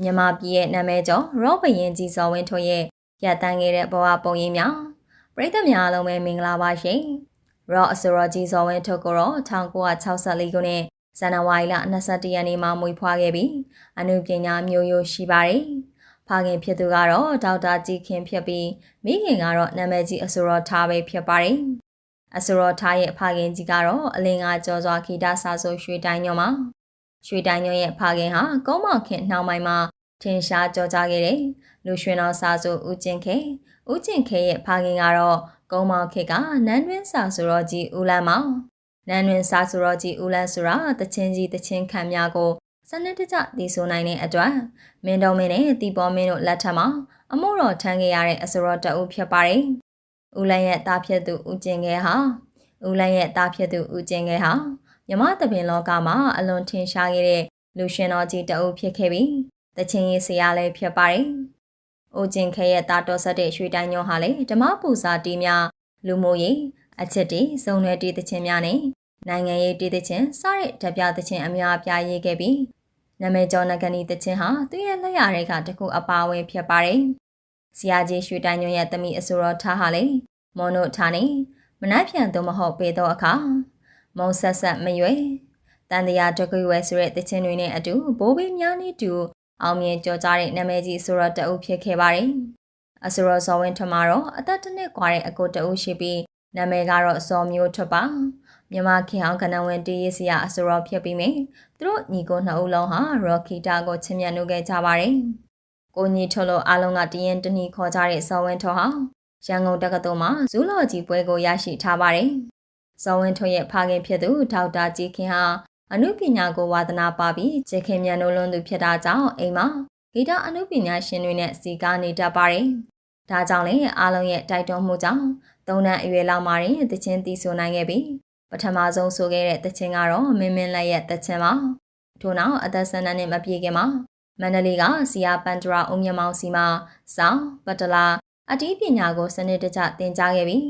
မြန်မာပြည်ရဲ့နာမည်ကျော်ရောဘရင်ကြီးဇော်ဝင်းထွန်းရဲ့ရတန်းခဲ့တဲ့ဘဝပုံရိပ်များပရိသတ်များအားလုံးပဲမင်္ဂလာပါရှင်။ရောအစရောကြီးဇော်ဝင်းထွန်းကိုတော့1964ခုနှစ်ဇန်နဝါရီလ22ရက်နေ့မှာမွေးဖွားခဲ့ပြီးအနုပညာမျိုးရိုးရှိပါတယ်။ဖခင်ဖြစ်သူကတော့ဒေါက်တာကြီးခင်ဖြစ်ပြီးမိခင်ကတော့နာမည်ကြီးအစရောထားပဲဖြစ်ပါတယ်။အစရောထားရဲ့ဖခင်ကြီးကတော့အလင်္ကာကျော်စွာဂီတဆာဆိုရွှေတိုင်းညောမှာ ရွှေတိုင်းညွန့်ရဲ့ဖခင်ဟာကုန်းမောက်ခင်နှောင်းပိုင်းမှာထင်ရှားကြောကြားခဲ့တဲ့လူရွှင်တော်စာဆိုဦးကျင်ခဲဦးကျင်ခဲရဲ့ဖခင်ကတော့ကုန်းမောက်ခေကနန်းတွင်းစာဆိုတော်ကြီးဦးလန်းမောင်နန်းတွင်းစာဆိုတော်ကြီးဦးလန်းဆိုတာတချင်းကြီးတချင်းခံများကိုစနစ်တကျသိဆိုနိုင်တဲ့အတွက်မင်းတော်မင်းနဲ့တီပေါ်မင်းတို့လက်ထက်မှာအမို့တော်ထမ်းခဲ့ရတဲ့အစရောတအုပ်ဖြစ်ပါတယ်။ဦးလန်းရဲ့တာဖြစ်သူဦးကျင်ခဲဟာဦးလန်းရဲ့တာဖြစ်သူဦးကျင်ခဲဟာ မြမတပင်လောကမှာအလွန်ထင်ရှားခဲ့တဲ့လူရှင်တော်ကြီးတအုပ်ဖြစ်ခဲ့ပြီးတချင်းရေးဆရာလည်းဖြစ်ပါတယ်။အိုကျင်ခဲရဲ့တာတော်ဆက်တဲ့ရွှေတိုင်းညောဟာလည်းဓမ္မပူဇာတီးများလူမျိုးရေးအချက်တီစုံရွယ်တီးတချင်းများနဲ့နိုင်ငံရေးတီးတချင်းစတဲ့ဓပြတချင်းအများအပြားရေးခဲ့ပြီးနာမည်ကျော်နဂနီတချင်းဟာသူ့ရဲ့လက်ရတွေကတခုအပါအဝင်ဖြစ်ပါတယ်။ဆရာကြီးရွှေတိုင်းညွန့်ရဲ့တမိအစိုးရထားဟာလေမွန်တို့ထားနေမနှက်ဖြန်သို့မဟုတ်ပေတော့အခါ မုံဆက်ဆက်မရွယ်တန်တရာတကွေဝဲဆိုတဲ့တခြင်းတွေနဲ့အတူဘိုးဘေးများနဲ့တူအောင်မြင်ကြော်ကြတဲ့နာမည်ကြီးဆိုတော့တအုပ်ဖြစ်ခဲ့ပါတယ်အဆိုတော်ဇော်ဝင်းထမတော့အသက်တစ်နှစ်ကွာတဲ့အကိုတအုပ်ရှိပြီးနာမည်ကတော့ဇော်မျိုးထွပါမြမခင်အောင်ကနဝင်တေးရစရာအဆိုတော်ဖြစ်ပြီးမယ်သူတို့ညီကိုနှစ်ဦးလုံးဟာရော်ခီတာကိုချစ်မြတ်နိုးခဲ့ကြပါတယ်ကိုညီထွလို့အားလုံးကတရင်တနီခေါ်ကြတဲ့ဇော်ဝင်းထွဟာရန်ကုန်တက္ကသိုလ်မှာဇူးလော်ကြီးပွဲကိုရရှိထားပါတယ် ဇော်ဝင်းထွန်းရဲ့ဖခင်ဖြစ်သူဒေါက်တာကြီးခင်ဟာအနုပညာကိုဝါသနာပါပြီးကျေခင်မြန်နိုးလွန်းသူဖြစ်တာကြောင့်အိမ်မှာဂီတအနုပညာရှင်တွေနဲ့စီကားနေတတ်ပါတယ်။ဒါကြောင့်လည်းအားလုံးရဲ့တိုက်တွန်းမှုကြောင့်သုံးတန်းအရွယ်လောက်မှရင်တချင်းတီးဆိုနိုင်ခဲ့ပြီးပထမဆုံးဆိုခဲ့တဲ့တချင်းကတော့မင်းမင်းလက်ရဲ့တချင်းပါ။ထို့နောက်အသက်12နှစ်မပြည့်ခင်မှာမန္တလေးကစီယာပန်ဒရာအုံမြမောင်စီမှာစောင်းပတလာအတီးပညာကိုစနစ်တကျသင်ကြားခဲ့ပြီး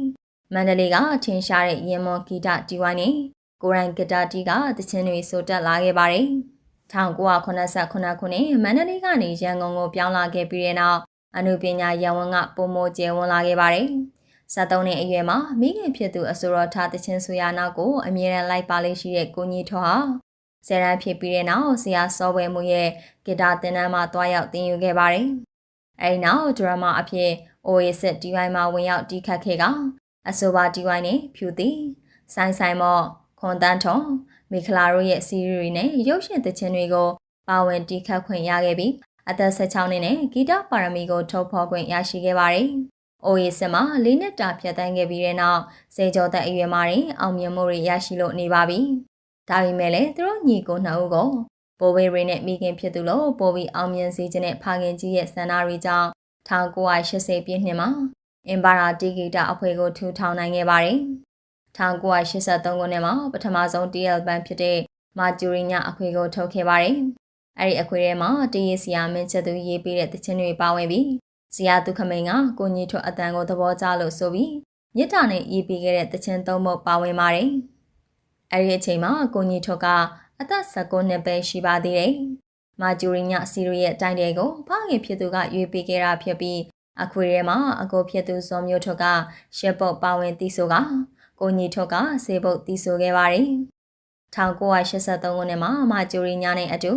မန္တလေးကထင်ရှားတဲ့ရင်မွန်ဂီတဒီဝိုင်းနဲ့ကိုရိုင်းဂီတာတီးကတခြင်းတွေဆိုတက်လာခဲ့ပါတယ်။1989ခုနှစ်မန္တလေးကနေရန်ကုန်ကိုပြောင်းလာခဲ့ပြီးတဲ့နောက်အနုပညာရန်ဝန်ကပုံမိုကျယ်ဝန်းလာခဲ့ပါတယ်။73နှစ်အရွယ်မှာမိခင်ဖြစ်သူအစိုးရထားတခြင်းဆိုရနောက်ကိုအမြဲတမ်းလိုက်ပါလေးရှိတဲ့ကိုကြီးထော်ဟာဆယ်ရန်ဖြစ်ပြီးတဲ့နောက်ဆရာစောပွဲမှုရဲ့ဂီတာသင်တန်းမှာတွားရောက်သင်ယူခဲ့ပါတယ်။အဲဒီနောက်ဒရမာအဖြစ် Oasis ဒီဝိုင်းမှာဝင်ရောက်တီးခတ်ခဲ့က အဆိုပါဒီဝိုင်းနဲ့ဖြူသည်ဆိုင်ဆိုင်မော့ခွန်တန်းထုံမိခလာတို့ရဲ့စီးရီးနဲ့ရုပ်ရှင်သချင်းတွေကိုပါဝင်တီးခတ်ခွင့်ရခဲ့ပြီးအသက်16နှစ်နဲ့ဂီတပါရမီကိုထုတ်ဖော်ခွင့်ရရှိခဲ့ပါတယ်။ OAS မှာလေးနှစ်တာဖြတ်တန်းခဲ့ပြီးတဲ့နောက်စေကျော်သက်အရွယ်မှာတွင်အောင်မြင်မှုတွေရရှိလို့နေပါပြီ။ဒါပေမဲ့လည်းသူတို့ညီကိုနှစ်ဦးကိုပိုဘေရီနဲ့မိခင်ဖြစ်သူလို့ပိုပြီးအောင်မြင်စေခြင်းနဲ့ဖခင်ကြီးရဲ့ဆန္ဒတွေကြောင့်1980ပြည့်နှစ်မှာ အင်ပါရာတီဂီတာအဖွဲ့ကိုထူထောင်နိုင်ခဲ့ပါတယ်။1983ခုနှစ်မှာပထမဆုံး TL ဘန်ဖြစ်တဲ့မာဂျူရီညအခွေကိုထုတ်ခဲ့ပါတယ်။အဲ့ဒီအခွေထဲမှာတရေးစီယာမင်းချက်သူရေးပေးတဲ့တခြင်းတွေပါဝင်ပြီးဇီယာဒုခမိန်ကကိုကြီးထွတ်အတန်ကိုသဘောကျလို့ဆိုပြီးမြစ်တာနဲ့ရေးပေးခဲ့တဲ့တခြင်းသုံးပုဒ်ပါဝင်ပါတယ်။အဲ့ဒီအချိန်မှာကိုကြီးထွတ်ကအသက်19နှစ်ပဲရှိပါသေးတယ်။မာဂျူရီညစီရီရဲ့တိုင်တယ်ကိုဖခင်ဖြစ်သူကရွေးပေးခဲ့တာဖြစ်ပြီး အခွေထဲမှာအကိုဖြစ်သူဇော်မျိုးထွတ်ကရှက်ပုတ်ပါဝင်တီးဆိုကကိုညီထွတ်ကဆေးပုတ်တီးဆိုခဲ့ပါတယ်1983ခုနှစ်မှာမကျူရီညာနဲ့အတူ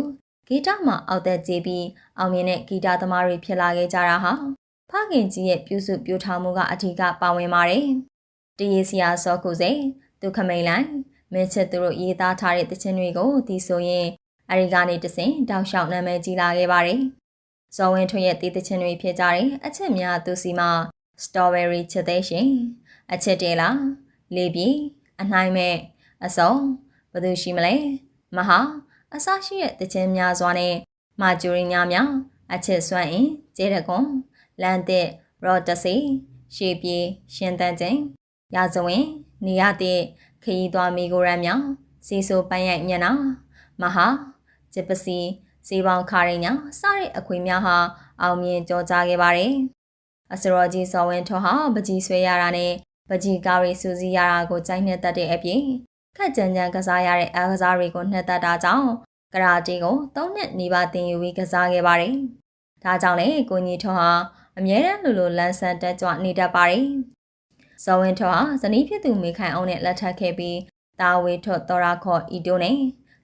ဂီတမှာအောက်သက်ကြည့်ပြီးအောင်မြင်တဲ့ဂီတသမားတွေဖြစ်လာခဲ့ကြတာဟာဖခင်ကြီးရဲ့ပြုစုပြောထားမှုကအထူးကပါဝင်ပါတယ်တရေစရာစောခုစိဒုခမိန်လိုင်းမင်းချစ်သူတို့ရေးသားထားတဲ့တခြင်းတွေကိုဒီဆိုရင်အဲဒီကနေတဆင်တောက်လျှောက်နာမည်ကြီးလာခဲ့ပါတယ် ဇော်ဝင်းထွန်းရဲ့တည်တခြင်းတွေဖြစ်ကြတယ်အချက်များသူစီမှာ strawberry ချစ်သေးရှင်အချက်တဲလားလေပြေအနှိုင်းမဲ့အစုံဘယ်သူရှိမလဲမဟာအစရှိတဲ့တခြင်းများစွာနဲ့မာဂျူရီများများအချက်စွမ်းရင်ကျဲတကွန်လန်တဲ့ရော့တစီရှေပြေရှင်တန်ချင်းရာဇဝင် နေရတဲ့ခရီးသွားမိကိုရမ်းများစီဆိုပန်းရိုက်မျက်နှာမဟာဂျပစီ ဈေးပေါင်းခါရိညာစတဲ့အခွေများဟာအောင်မြင်ကြောကြားခဲ့ပါတယ်။အစရောကြီးစော်ဝင်းထွန်းဟာပကြီးဆွဲရတာနဲ့ပကြီးကားရီစူစီရတာကိုကြိုက်နှစ်သက်တဲ့အပြင်ခက်ကြံကြံကစားရတဲ့အားကစားတွေကိုနှစ်သက်တာကြောင့်ကကရာတီကို၃နှစ်နီးပါးသင်ယူပြီးကစားခဲ့ပါတယ်။ဒါကြောင့်လေကိုညီထွန်းဟာအမြဲတမ်းလိုလိုလန်းဆန်းတက်ကြွနေတတ်ပါတယ်။ဇော်ဝင်းထွန်းဟာဇနီးဖြစ်သူမေခိုင်အောင်နဲ့လက်ထပ်ခဲ့ပြီးတာဝေထွတ်တော်ရာခေါ်ဤတိုနဲ့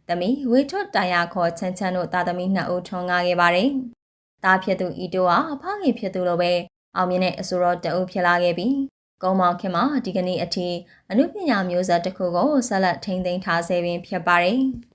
သမီးဝေထွတ်တိုင်ယာခေါ်ချမ်းချမ်းတို့တာသမီနှစ်ဦးထွန်းကားခဲ့ပါတယ်။တာဖြစ်သူဤတိုဟာဖခင်ဖြစ်သူလိုပဲအောင်မြင်တဲ့အဆိုတော်တအုပ်ဖြစ်လာခဲ့ပြီးကုံမောင်ခင်မှာဒီကနေ့အထိအနုပညာမျိုးဆက်တစ်ခုကိုဆက်လက်ထိန်းသိမ်းထားဆဲပင်ဖြစ်ပါတယ်။